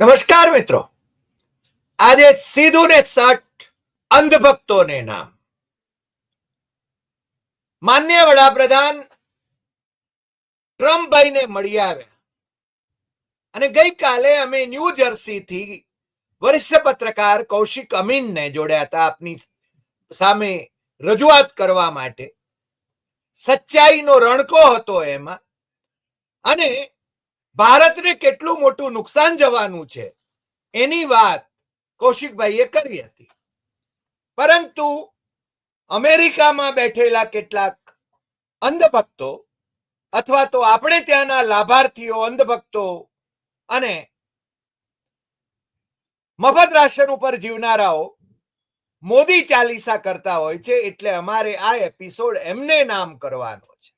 નમસ્કાર મિત્રો. આજે સીધું ને સટ અંધભક્તોને નામ. માન્ય વડાપ્રધાન ટ્રમ્પભાઈને મળી આવ્યા. અને ગઈકાલે અમે ન્યૂ જર્સીથી વરિષ્ઠ પત્રકાર કૌશિક અમીનને જોડ્યા હતા આપની સામે રજૂઆત કરવા માટે. સચ્ચાઈનો રણકો હતો એમાં. અને ભારતને કેટલું મોટું નુકસાન જવાનું છે, એની વાત કૌશિકભાઈએ કરી હતી. પરંતુ અમેરિકામાં બેઠેલા કેટલાક અંધભક્તો અથવા તો આપણે ત્યાંના લાભાર્થીઓ, અંધભક્તો અને મફત રાશન ઉપર જીવનારાઓ મોદી ચાલીસા કરતા હોય છે એટલે અમારે આ એપિસોડ એમને નામ કરવાનો છે.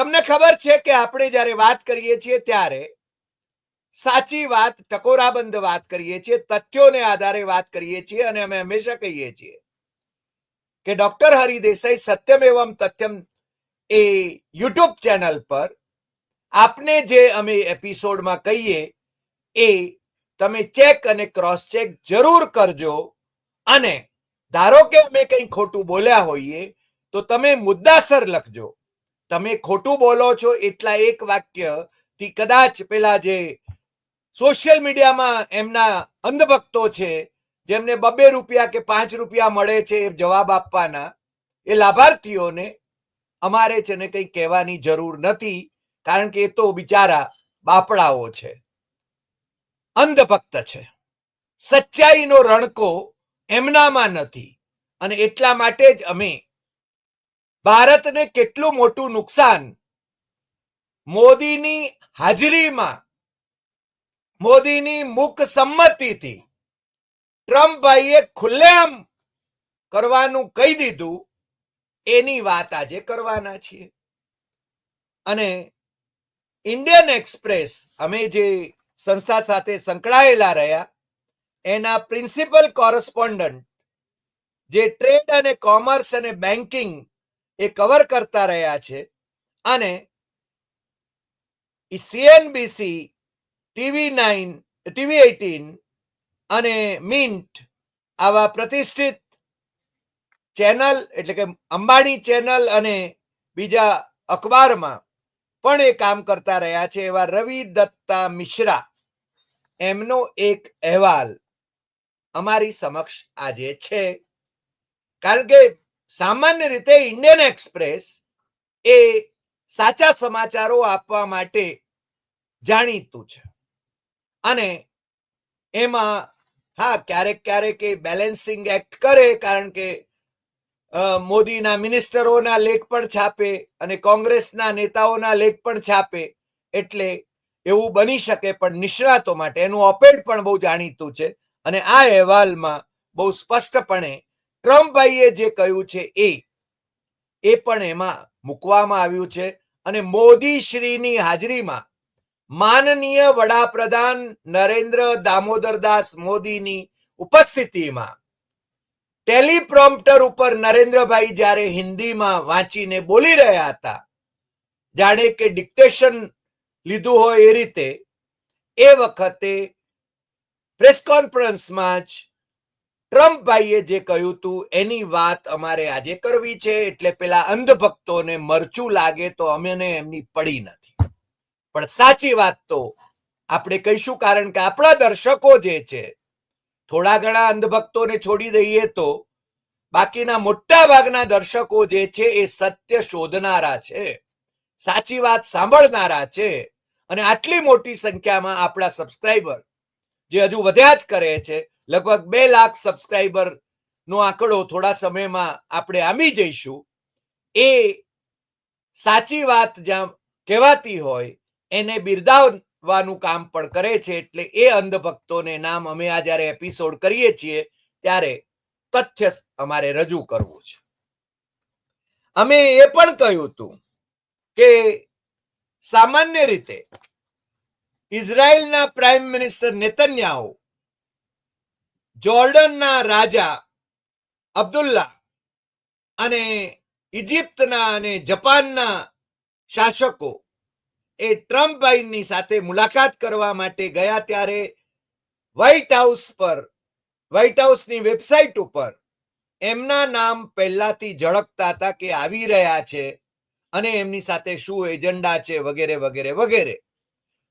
તમને ખબર છે કે આપણે જ્યારે વાત કરીએ છીએ ત્યારે સાચી વાત, ટકોરાબંધ વાત કરીએ છીએ, તથ્યોને આધારે વાત કરીએ છીએ અને અમે હંમેશા કહીએ છીએ કે ડોક્ટર હરિદેસાઈ સત્યમ એવમ તથ્યમ એ યુટ્યુબ ચેનલ પર આપને જે અમે એપિસોડમાં કહીએ એ તમે ચેક અને ક્રોસ ચેક જરૂર કરજો અને ધારો કે અમે કંઈ ખોટું બોલ્યા હોઈએ તો તમે મુદ્દાસર લખજો. તમે ખોટું બોલો છો એટલા એક વાક્યથી કદાચ પેલા જે સોશિયલ મીડિયામાં એમના અંધભક્તો છે, જેમને બબે રૂપિયા કે પાંચ રૂપિયા મળે છે એ જવાબ આપવાના, એ લાભાર્થીઓને અમારે છે ને કંઈ કહેવાની જરૂર નથી, કારણ કે એ તો બિચારા બાપડાઓ છે. અંધભક્ત છે. સચ્ચાઈનો રણકો એમનામાં નથી. અને એટલા માટે જ અમે ભારતને કેટલું મોટું નુકસાન મોદીની હાજરીમાં, મોદીની મુક સંમતિથી ટ્રમ્પભાઈએ ખુલ્લેઆમ કરવાનું કહી દીધું, એની વાત આજે કરવાના છીએ. અને ઇન્ડિયન એક્સપ્રેસ, અમે જે સંસ્થા સાથે સંકળાયેલા રહ્યા, એના પ્રિન્સિપલ કોરસ્પોન્ડન્ટ, જે ટ્રેડ અને કોમર્સ અને બેન્કિંગ એ કવર કરતા રહ્યા છે. અને CNBC TV nine TV eighteen અને મિન્ટ આવા પ્રતિષ્ઠિત ચેનલ એટલે કે અંબાણી ચેનલ અને બીજા અખબારમાં પણ એ કામ કરતા રહ્યા છે એવા રવિ દત્તા મિશ્રા. એમનો એક અહેવાલ અમારી સમક્ષ આજે છે. કારણ કે સામાન્ય રીતે ઇન્ડિયન એક્સપ્રેસ એ સાચા સમાચારો આપવા માટે જાણીતું છે. અને એમાં હા, ક્યારેક ક્યારેક એ બેલેન્સિંગ એક્ટ કરે, કારણ કે મોદીના મિનિસ્ટરોના લેખ પણ છાપે અને કોંગ્રેસના નેતાઓના લેખ પણ છાપે. એટલે એવું બની શકે, પણ નિષ્ણાતો માટે એનું ઓપેડ પણ બહુ જાણીતું છે. અને આ અહેવાલમાં બહુ સ્પષ્ટપણે ટ્રમ્પભાઈએ જે કહ્યું છે એ એ પણ એમાં મૂકવામાં આવ્યું છે અને મોદી શ્રીની હાજરીમાં માનનીય વડાપ્રધાન નરેન્દ્ર દામોદરદાસ મોદીની ઉપસ્થિતિમાં ટેલિપ્રોમ્પ્ટર ઉપર નરેન્દ્રભાઈ જ્યારે હિન્દીમાં વાંચીને બોલી રહ્યા હતા, જાણે કે ડિક્ટેશન લીધું હોય એ રીતે, એ વખતે પ્રેસ કોન્ફરન્સમાં જ ટ્રમ્પભાઈએ જે કહ્યું હતું એની વાત અમારે આજે કરવી છે. એટલે પેલા અંધભક્તોને મરચું લાગે તો અમને એમની પડી નથી. પણ સાચી વાત તો આપણે કહીશું કારણ કે આપણા દર્શકો જે છે, થોડા ઘણા અંધભક્તોને છોડી દઈએ તો બાકીના મોટા ભાગના દર્શકો જે છે એ સત્ય શોધનારા છે, સાચી વાત સાંભળનારા છે અને આટલી મોટી સંખ્યામાં આપણા સબસ્ક્રાઈબર જે હજુ વધ્યા જ કરે છે લગભગ બે લાખ સબસ્ક્રાઈબર નો આંકડો થોડા સમયમાં આપણે આમી જઈશું. એ સાચી વાત જ્યાં કહેવાતી હોય, એને બિરદાવવાનું કામ પણ કરે છે, એટલે એ અંધભક્તોને નામ અમે આ જ્યારે એપિસોડ કરીએ છીએ, ત્યારે તથ્ય અમારે રજૂ કરવું છે. અમે એ પણ કહ્યું હતું કે સામાન્ય રીતે ઇઝરાયલના પ્રાઇમ મિનિસ્ટર નેતન્યાહુ જોર્ડનના રાજા અબ્દુલ્લા અને ઇજિપ્તના અને જપાનના શાસકો એ ટ્રમ્પભાઈની સાથે મુલાકાત કરવા માટે ગયા ત્યારે વ્હાઇટ હાઉસ પર, વ્હાઇટ હાઉસની વેબસાઇટ ઉપર એમના નામ પહેલાથી ઝળકતા હતા કે આવી રહ્યા છે અને એમની સાથે શું એજન્ડા છે વગેરે વગેરે વગેરે.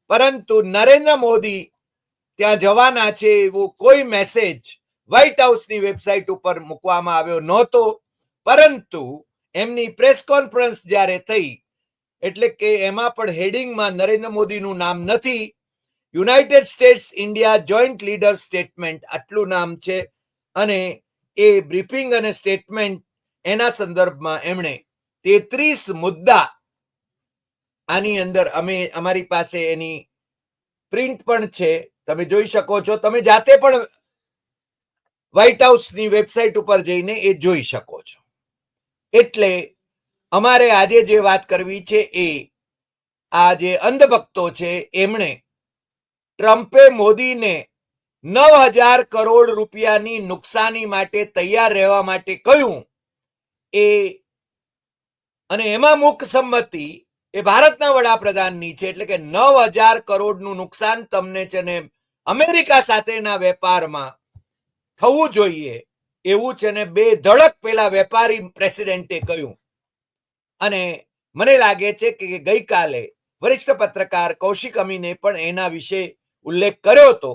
પરંતુ નરેન્દ્ર મોદી ત્યાં જવાના છે એવો કોઈ મેસેજ વ્હાઇટ હાઉસની વેબસાઇટ ઉપર મૂકવામાં આવ્યો નહોતો. પરંતુ એમની પ્રેસ કોન્ફરન્સ જ્યારે થઈ, એટલે કે એમાં પણ હેડિંગમાં નરેન્દ્ર મોદીનું નામ નથી United States India joint leader statement આટલું નામ છે અને એ બ્રીફિંગ અને સ્ટેટમેન્ટ એના સંદર્ભમાં એમણે તેત્રીસ મુદ્દા આની અંદર અમે, અમારી પાસે એની પ્રિન્ટ પણ છે. તમે જોઈ શકો છો. તમે જાતે પણ વ્હાઈટ હાઉસની વેબસાઇટ ઉપર જઈને એ જોઈ શકો છો. એટલે અમારે આજે જે વાત કરવી છે એ આ જે અંધભક્તો છે એમણે ટ્રમ્પે મોદીને નવ હજાર કરોડ રૂપિયાની નુકસાની માટે તૈયાર રહેવા માટે કહ્યું એ અને એમાં મુખ સંમતિ એ ભારતના વડાપ્રધાનની છે. એટલે કે નવ હજાર કરોડનું નુકસાન તમને છે ને અમેરિકા સાથેના વેપારમાં થવું જોઈએ એવું છે ને બે ધડક પેલા વેપારી પ્રેસિડેન્ટે કહ્યું. અને મને લાગે છે કે ગઈકાલે વરિષ્ઠ પત્રકાર કૌશિક અમીને પણ એના વિશે ઉલ્લેખ કર્યો હતો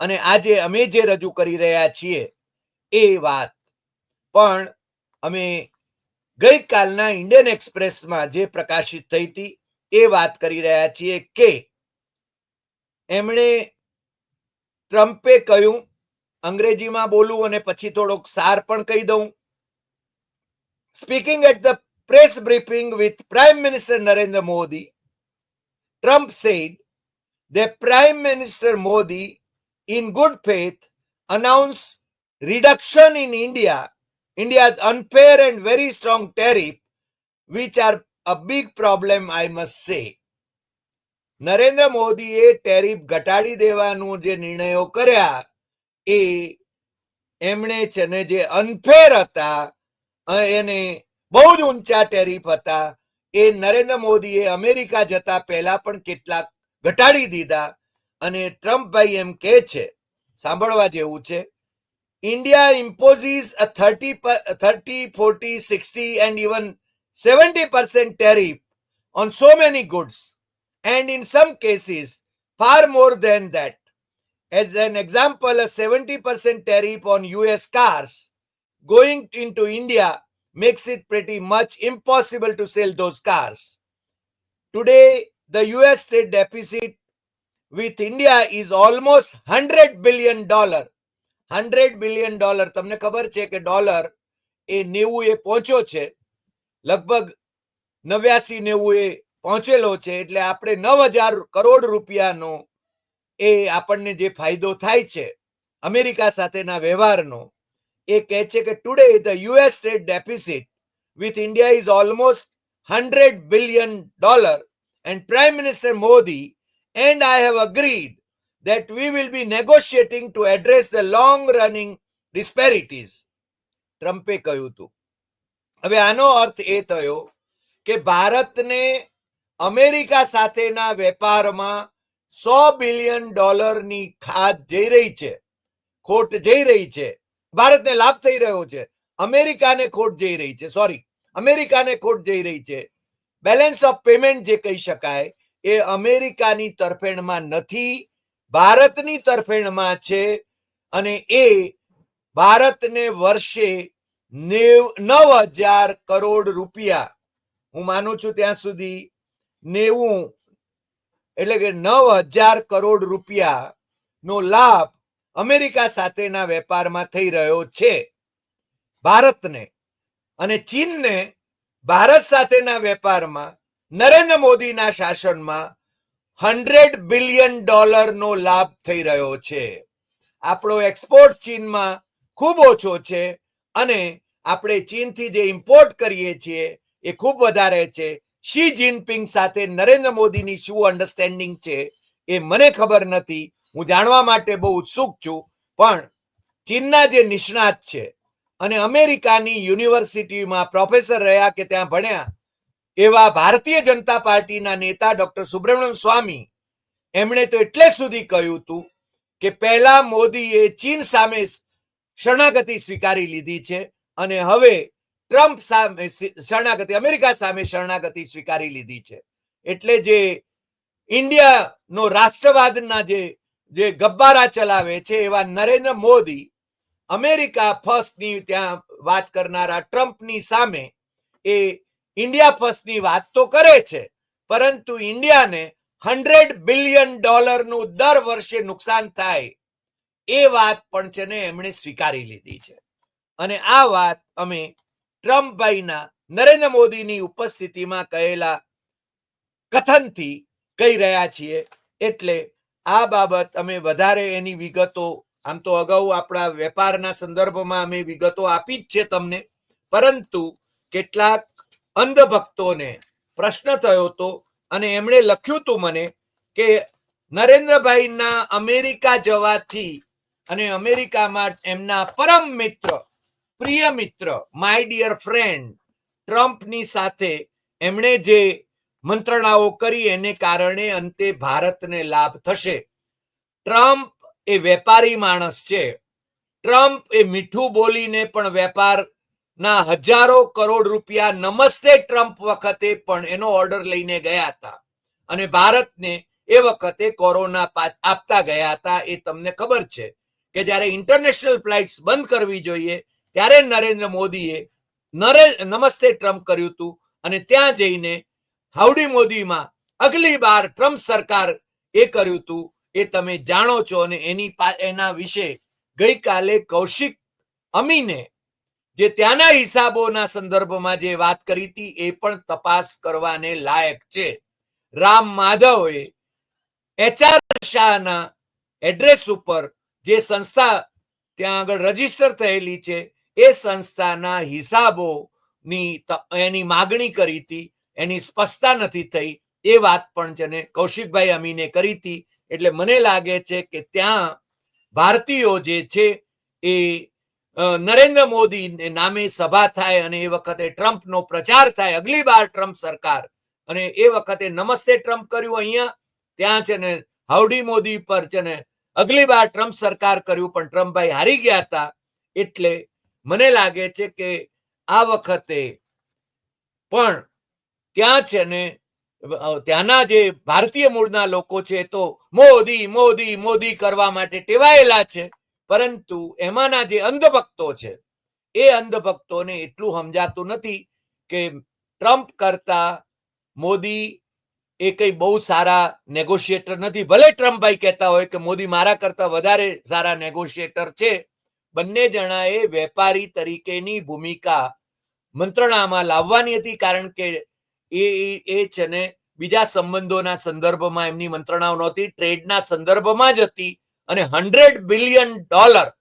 અને આજે અમે જે રજૂ કરી રહ્યા છીએ એ વાત. પણ અમે ગઈકાલના ઇન્ડિયન એક્સપ્રેસમાં જે પ્રકાશિત થઈ હતી એ વાત કરી રહ્યા છીએ કે એમણે ટ્રમ્પે કહ્યું અંગ્રેજીમાં બોલું અને પછી થોડોક સાર પણ કહી દઉં speaking at the press briefing with Prime Minister Narendra Modi, Trump said that Prime Minister Modi, in good faith, announced reduction in India, India's unfair and very strong tariff, which are a big problem, I must say. Narendra મોદીએ tariff ઘટાડી દેવાનું જે નિર્ણયો કર્યા એ એમણે છે ને જે અનફેર હતા એને બહુ જ ઊંચા ટેરિફ હતા. એ નરેન્દ્ર મોદીએ અમેરિકા જતા પહેલા પણ કેટલાક ઘટાડી દીધા અને ટ્રમ્પભાઈ એમ કહે છે, સાંભળવા જેવું છે India imposes thirty thirty forty sixty and even seventy percent tariff on so many goods. and in some cases far more than that as an example a 70% tariff on us cars going into india makes it pretty much impossible to sell those cars. Today, the US trade deficit with India is almost 100 billion dollar. 100 billion dollar તમને ખબર છે કે dollar એ નેવું એ પહોંચ્યો છે લગભગ નવ્યાસી નેવું એ પહોંચેલો છે એટલે આપણે નવ હજાર કરોડ રૂપિયાનો એ આપણને જે ફાયદો થાય છે અમેરિકા સાથેના વ્યવહારનો, એ કહે છે કે today the US trade deficit with India is almost hundred billion dollar and prime minister Modi and I have agreed that we will be negotiating to address the long running disparities. ટ્રમ્પે કહ્યું હતું. હવે આનો અર્થ એ થયો કે ભારતને America સાથેના વેપારમાં સો બિલિયન ડોલરની ખાદ જઈ રહી છે. ખોટ જઈ રહી છે. ભારતને લાભ થઈ રહ્યો છે. અમેરિકાને ખોટ જઈ રહી છે. સોરી અમેરિકાને ખોટ જઈ રહી છે. બેલેન્સ ઓફ પેમેન્ટ જે કહી શકાય, એ અમેરિકાની તરફેણમાં નથી, ભારતની તરફેણમાં છે અને એ ભારતને વર્ષે નેવ, નવ હજાર કરોડ રૂપિયા. હું માનું છું ત્યાં સુધી નેવું, એટલે કે નવ હજાર કરોડ રૂપિયા નો લાભ અમેરિકા સાથેના વેપારમાં થઈ રહ્યો છે. ભારતને અને ચીનને ભારત સાથેના વેપારમાં નરેન્દ્ર મોદીના શાસનમાં હંડ્રેડ બિલિયન ડોલરનો લાભ થઈ રહ્યો છે. આપણો એક્સપોર્ટ ચીનમાં ખૂબ ઓછો છે અને આપણે ચીનથી જે ઇમ્પોર્ટ કરીએ છીએ એ ખૂબ વધારે છે. શી જિનપિંગ સાથે નરેન્દ્ર મોદીની શું અન્ડરસ્ટેન્ડિંગ છે એ મને ખબર નથી. હું જાણવા માટે બહુ ઉત્સુક છું. પણ ચીનના જે નિષ્ણાત છે અને અમેરિકાની યુનિવર્સિટીમાં પ્રોફેસર રહ્યા કે ત્યાં ભણ્યા એવા ભારતીય જનતા પાર્ટીના નેતા ડોક્ટર સુબ્રમણ્યમ સ્વામી એમણે તો એટલે સુધી કહ્યું હતું કે પહેલા મોદીએ ચીન સામે શરણાગતિ સ્વીકારી લીધી છે અને હવે ટ્રમ્પ સામે શરણાગતિ, અમેરિકા સામે શરણાગતિ સ્વીકારી લીધી છે. એટલે જે ઇન્ડિયાનો રાષ્ટ્રવાદના જે જે ગબ્બારા ચલાવે છે, એવા નરેન્દ્ર મોદી અમેરિકા ફર્સ્ટની ત્યાં વાત કરનારા ટ્રમ્પની સામે એ ઇન્ડિયા ફર્સ્ટની વાત તો કરે છે, પરંતુ ઇન્ડિયાને હંડ્રેડ બિલિયન ડોલરનું દર વર્ષે નુકસાન થાય એ વાત પણ છે ને એમણે સ્વીકારી લીધી છે. અને આ વાત અમે ટ્રમ્પભાઈના નરેન્દ્ર મોદીની ઉપસ્થિતિમાં કહેલા કથનથી કહી રહ્યા છીએ, એટલે આ બાબત અમે વધારે એની વિગતો, આમ તો અગાઉ આપણા વેપારના સંદર્ભમાં અમે વિગતો આપી જ છે તમને, પરંતુ કેટલાક અંધભક્તોને પ્રશ્ન થયો હતો અને એમણે લખ્યું હતું મને કે નરેન્દ્રભાઈના અમેરિકા જવાથી અને અમેરિકામાં એમના પરમ મિત્ર પ્રિય મિત્ર માય ડિયર ફ્રેન્ડ ટ્રમ્પની સાથે એમણે જે મંત્રણાઓ કરી એને કારણે અંતે ભારતને લાભ થશે. ટ્રમ્પ એ વેપારી માણસ છે. ટ્રમ્પ એ મીઠું બોલીને પણ વેપારના હજારો કરોડ રૂપિયા નમસ્તે ટ્રમ્પ વખતે પણ એનો ઓર્ડર લઈને ગયા હતા. અને ભારતને એ વખતે કોરોના આપતા ગયા હતા એ તમને ખબર છે કે જ્યારે ઇન્ટરનેશનલ ફ્લાઇટ્સ બંધ કરવી જોઈએ ત્યારે નરેન્દ્ર મોદીએ નમસ્તે ટ્રમ્પ કર્યું હતું અને ત્યાં જઈને હાઉડી મોદીમાં અગલી બાર ટ્રમ્પ સરકાર એ કર્યું હતું. એ તમે જાણો છો અને એની એના વિશે ગઈકાલે કૌશિક અમીને જે ત્યાંના હિસાબોના સંદર્ભમાં જે વાત કરી હતી એ પણ તપાસ કરવાને લાયક છે. રામ માધવે એચઆર શાહના એડ્રેસ ઉપર જે સંસ્થા ત્યાં આગળ રજિસ્ટર થયેલી છે એ સંસ્થાના હિસાબોની એની માગણી કરી હતી, એની સ્પષ્ટતા નથી થઈ, એ વાત પણ છે ને કૌશિકભાઈ અમીને કરી હતી, એટલે મને લાગે છે કે ત્યાં ભારતીયો જે છે એ નરેન્દ્ર મોદી નામે સભા થાય અને એ વખતે ટ્રમ્પનો પ્રચાર થાય, અગલી બાર ટ્રમ્પ સરકાર, અને એ વખતે નમસ્તે ટ્રમ્પ કર્યું અહીંયા, ત્યાં છે ને હાઉડી મોદી પર છે ને અગલી બાર ટ્રમ્પ સરકાર કર્યું, પણ ટ્રમ્પભાઈ હારી ગયા હતા, એટલે મને લાગે છે કે આ વખતે પણ ત્યાં છે ને ત્યાંના જે ભારતીય મૂળના લોકો છે તો મોદી મોદી મોદી કરવા માટે ટેવાયેલા છે. પરંતુ એમાંના જે અંધભક્તો છે, એ અંધભક્તોને એટલું સમજાતું નથી કે ટ્રમ્પ કરતા મોદી એ કઈ બહુ સારા નેગોશિએટર નથી. ભલે ટ્રમ્પભાઈ કહેતા હોય કે મોદી મારા કરતા વધારે સારા નેગોશિએટર છે બંને જણાએ વેપારી તરીકેની ભૂમિકા મંત્રણામાં લાવવાની હતી કારણ કે એ, એ- છે ને બીજા સંબંધોના સંદર્ભમાં એમની મંત્રણાઓ નહોતી. ટ્રેડના સંદર્ભમાં જ હતી અને હંડ્રેડ બિલિયન ડોલર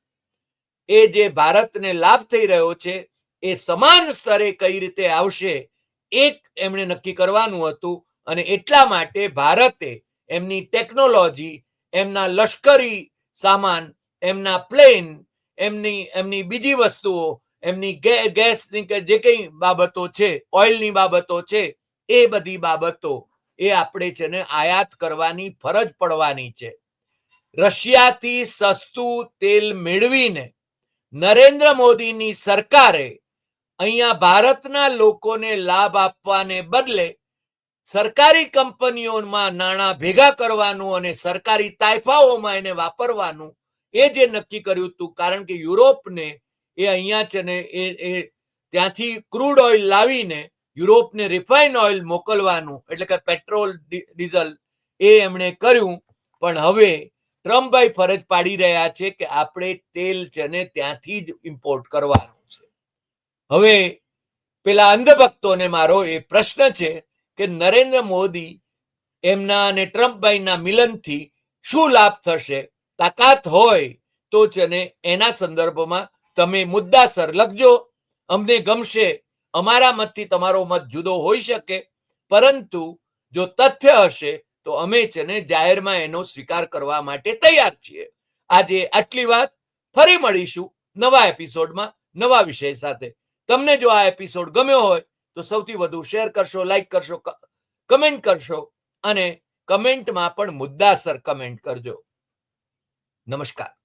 એ જે ભારતને લાભ થઈ રહ્યો છે એ સમાન સ્તરે કઈ રીતે આવશે એક એમણે નક્કી કરવાનું હતું અને એટલા માટે ભારતે એમની ટેકનોલોજી, એમના લશ્કરી સામાન, એમના પ્લેન એમની એમની બીજી વસ્તુઓ, એમની ગેસની કે જે કંઈ બાબતો છે, ઓઇલની બાબતો છે, એ બધી બાબતો એ આપણે છે ને આયાત કરવાની ફરજ પડવાની છે. રશિયાથી સસ્તું તેલ મેળવીને નરેન્દ્ર મોદીની સરકારે અહીંયા ભારતના લોકોને લાભ આપવાને બદલે સરકારી કંપનીઓમાં નાણાં ભેગા કરવાનું અને સરકારી તાઇફાઓમાં એને વાપરવાનું એ જે નક્કી કર્યું હતું, કારણ કે યુરોપને એ અહીંયા છે ને એ એ ત્યાંથી ક્રૂડ ઓઇલ લાવીને યુરોપને રિફાઇન ઓઇલ મોકલવાનું, એટલે કે પેટ્રોલ ડીઝલ એ એમણે કર્યું. પણ હવે ટ્રમ્પભાઈ ફરજ પાડી રહ્યા છે કે આપણે તેલ છે ને ત્યાંથી જ ઇમ્પોર્ટ કરવાનું છે. હવે પેલા અંધભક્તોને મારો એ પ્રશ્ન છે કે નરેન્દ્ર મોદી એમના અને ટ્રમ્પભાઈના મિલનથી શું લાભ થશે? તાકાત હોય તો છે એના સંદર્ભમાં તમે મુદ્દાસર લખજો. અમને ગમશે. અમારા મતથી તમારો મત જુદો હોઈ શકે. પરંતુ જો તથ્ય હશે, તો અમે છે જાહેરમાં એનો સ્વીકાર કરવા માટે તૈયાર છીએ. આજે આટલી વાત. ફરી મળીશું નવા એપિસોડમાં નવા વિષય સાથે. તમને જો આ એપિસોડ ગમ્યો હોય, તો સૌથી વધુ શેર કરશો, લાઈક કરશો કમેન્ટ કરશો અને કમેન્ટમાં પણ મુદ્દાસર કમેન્ટ કરજો. નમસ્કાર.